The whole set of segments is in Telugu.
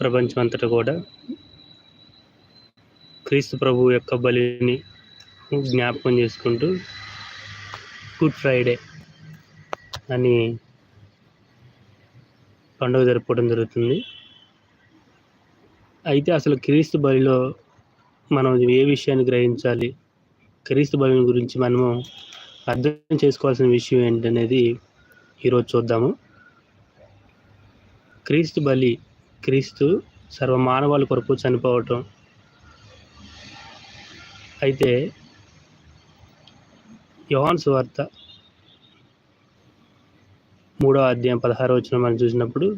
ప్రపంచం అంతటా కూడా. క్రీస్తు ప్రభు యొక్క బలిని జ్ఞాపకం చేసుకుంటూ గుడ్ ఫ్రైడే అని పండుగ జరుపుకోవడం జరుగుతుంది. అయితే అసలు క్రీస్తు బలిలో మనం ఏ విషయాన్ని గ్రహించాలి? క్రీస్తు బలిని గురించి మనము అర్థం చేసుకోవాల్సిన విషయం ఏంటనేది ఈరోజు చూద్దాము. క్రీస్తు బలి క్రీస్తు సర్వ మానవాళి కొరకు చనిపోవటం. అయితే యోహాన్ సువార్త మూడో అధ్యాయం పదహారు వచ్చిన మనం చూసినప్పుడు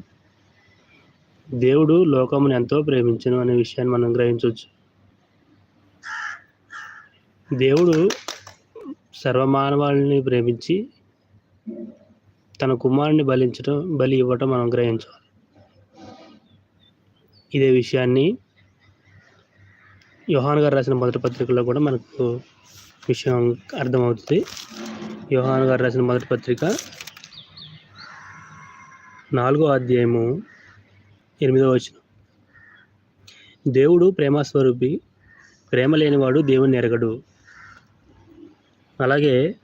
దేవుడు లోకమును ఎంతో ప్రేమించను అనే విషయాన్ని మనం గ్రహించవచ్చు. దేవుడు సర్వమానవాళిని ప్రేమించి తన కుమారుని బలించడం బలి ఇవ్వటం మనం గ్రహించాలి. ఇదే విషయాన్ని యోహాన్ గారు రాసిన మొదటి పత్రికలో కూడా మనకు విషయం అర్థమవుతుంది. యోహాన్ గారు రాసిన మొదటి పత్రిక నాలుగో అధ్యాయము ఎనిమిదో వచ్చిన దేవుడు ప్రేమస్వరూపి ప్రేమ లేనివాడు దేవుని ఎరగడు. అలాగే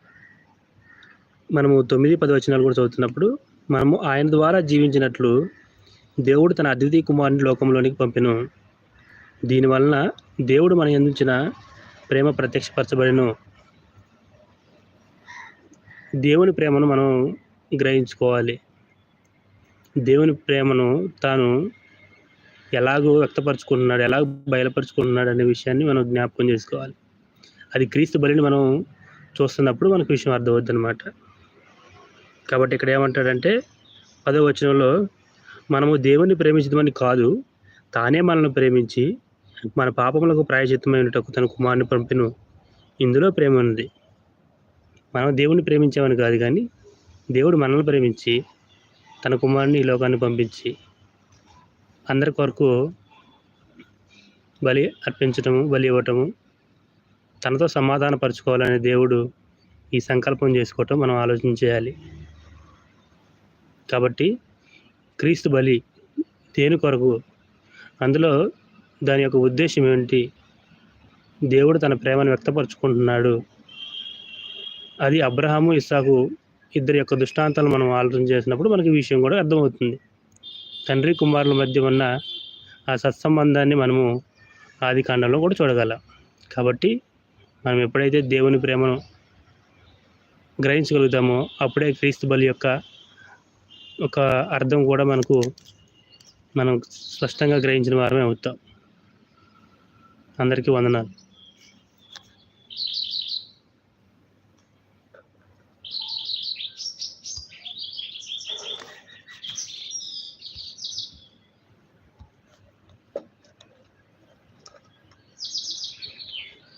మనము తొమ్మిది పది వచనాలు కూడా చదువుతున్నప్పుడు మనము ఆయన ద్వారా జీవించినట్లు దేవుడు తన అద్వితీయ కుమారుని లోకంలోనికి పంపెను. దీనివలన దేవుడు మన అందించిన ప్రేమ ప్రత్యక్షపరచబడిను. దేవుని ప్రేమను మనం గ్రహించుకోవాలి. దేవుని ప్రేమను తాను ఎలాగో వ్యక్తపరచుకుంటున్నాడు ఎలా బయలుపరుచుకుంటున్నాడు అనే విషయాన్ని మనం జ్ఞాపకం చేసుకోవాలి. అది క్రీస్తు బలిని మనం చూస్తున్నప్పుడు మనకు విషయం అర్థమవుద్ది అనమాట కాబట్టి ఇక్కడ ఏమంటాడంటే పదో వచనంలో మనము దేవుని ప్రేమించడమని కాదు తానే మనల్ని ప్రేమించి మన పాపములకు ప్రాయచిత్తమైనటకు తన కుమారుని పంపిను. ఇందులో ప్రేమ ఉంది మనం దేవుని ప్రేమించామని కాదు కానీ దేవుడు మనల్ని ప్రేమించి తన కుమారుని ఈ లోకాన్ని పంపించి అందరి కొరకు బలి అర్పించటము బలి ఇవ్వటము తనతో సమాధానపరచుకోవాలనే దేవుడు ఈ సంకల్పం చేసుకోవటం మనం ఆలోచన చేయాలి. కాబట్టి క్రీస్తు బలి దేని కొరకు. అందులో దాని యొక్క ఉద్దేశం ఏమిటి? దేవుడు తన ప్రేమను వ్యక్తపరుచుకుంటున్నాడు. అది అబ్రహాము ఇస్సాకు ఇద్దరి యొక్క దృష్టాంతాలు మనం ఆలోచన చేసినప్పుడు మనకి విషయం కూడా అర్థమవుతుంది. తండ్రి కుమారుల మధ్య ఉన్న ఆ సత్సంబంధాన్ని మనము ఆది కాండంలో కూడా చూడగలం. కాబట్టి మనం ఎప్పుడైతే దేవుని ప్రేమను గ్రహించగలుగుతామో అప్పుడే క్రీస్తు బలి యొక్క ఒక అర్థం కూడా మనకు మనం స్పష్టంగా గ్రహించిన వారమే అవుతాం. అందరికీ వందనాలు.